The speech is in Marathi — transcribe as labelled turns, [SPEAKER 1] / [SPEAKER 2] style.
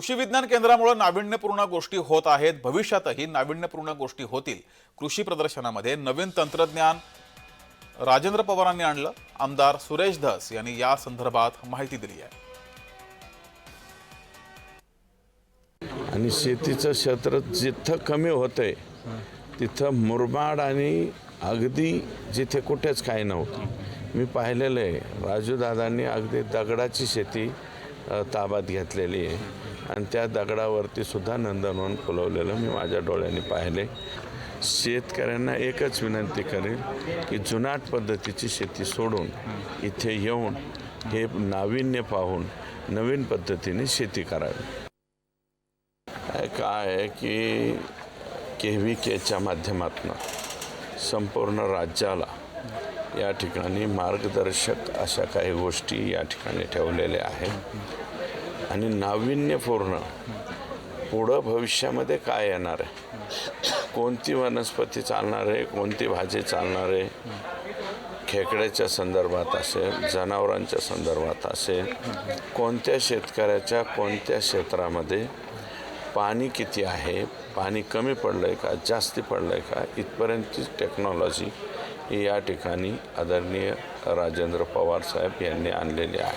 [SPEAKER 1] कृषी विज्ञान केंद्रामुळे नाविन्यपूर्ण गोष्टी होत आहेत. भविष्यातही नाविन्यपूर्ण गोष्टी होतील. कृषी प्रदर्शनामध्ये नवीन तंत्रज्ञान राजेंद्र पवारांनी आणलं. आमदार सुरेश धस यांनी या संदर्भात माहिती दिली आहे.
[SPEAKER 2] आणि शेतीचं क्षेत्र जिथं कमी होतंय तिथं मुरमाड आणि अगदी जिथे कुठेच काही नव्हतं. मी पाहिलेलं आहे. राजूदादांनी अगदी दगडाची शेती ताब्यात घेतलेली आहे. आणि त्या दगडावरती सुद्धा नंदनवन फुलवलेलं मी माझ्या डोळ्यांनी पाहिले. शेतकऱ्यांना एकच विनंती करेल की जुनाट पद्धतीची शेती सोडून इथे येऊन हे नाविन्य पाहून नवीन पद्धतीने शेती करावी. काय आहे की के व्ही केच्या माध्यमातून संपूर्ण राज्याला या ठिकाणी मार्गदर्शक अशा काही गोष्टी या ठिकाणी ठेवलेल्या आहेत. आणि नाविन्यपूर्ण. पुढं भविष्यामध्ये काय येणार आहे? कोणती वनस्पती चालणार आहे? कोणती भाजी चालणार आहे? खेकड्याच्या संदर्भात असेल जनावरांच्या संदर्भात असेल कोणत्या शेतकऱ्याच्या कोणत्या क्षेत्रामध्ये पाणी किती आहे? पाणी कमी पडलं आहे का? जास्ती पडलं आहे का? इथपर्यंतची टेक्नॉलॉजी या ठिकाणी आदरणीय राजेंद्र पवार साहेब यांनी आणलेली आहे.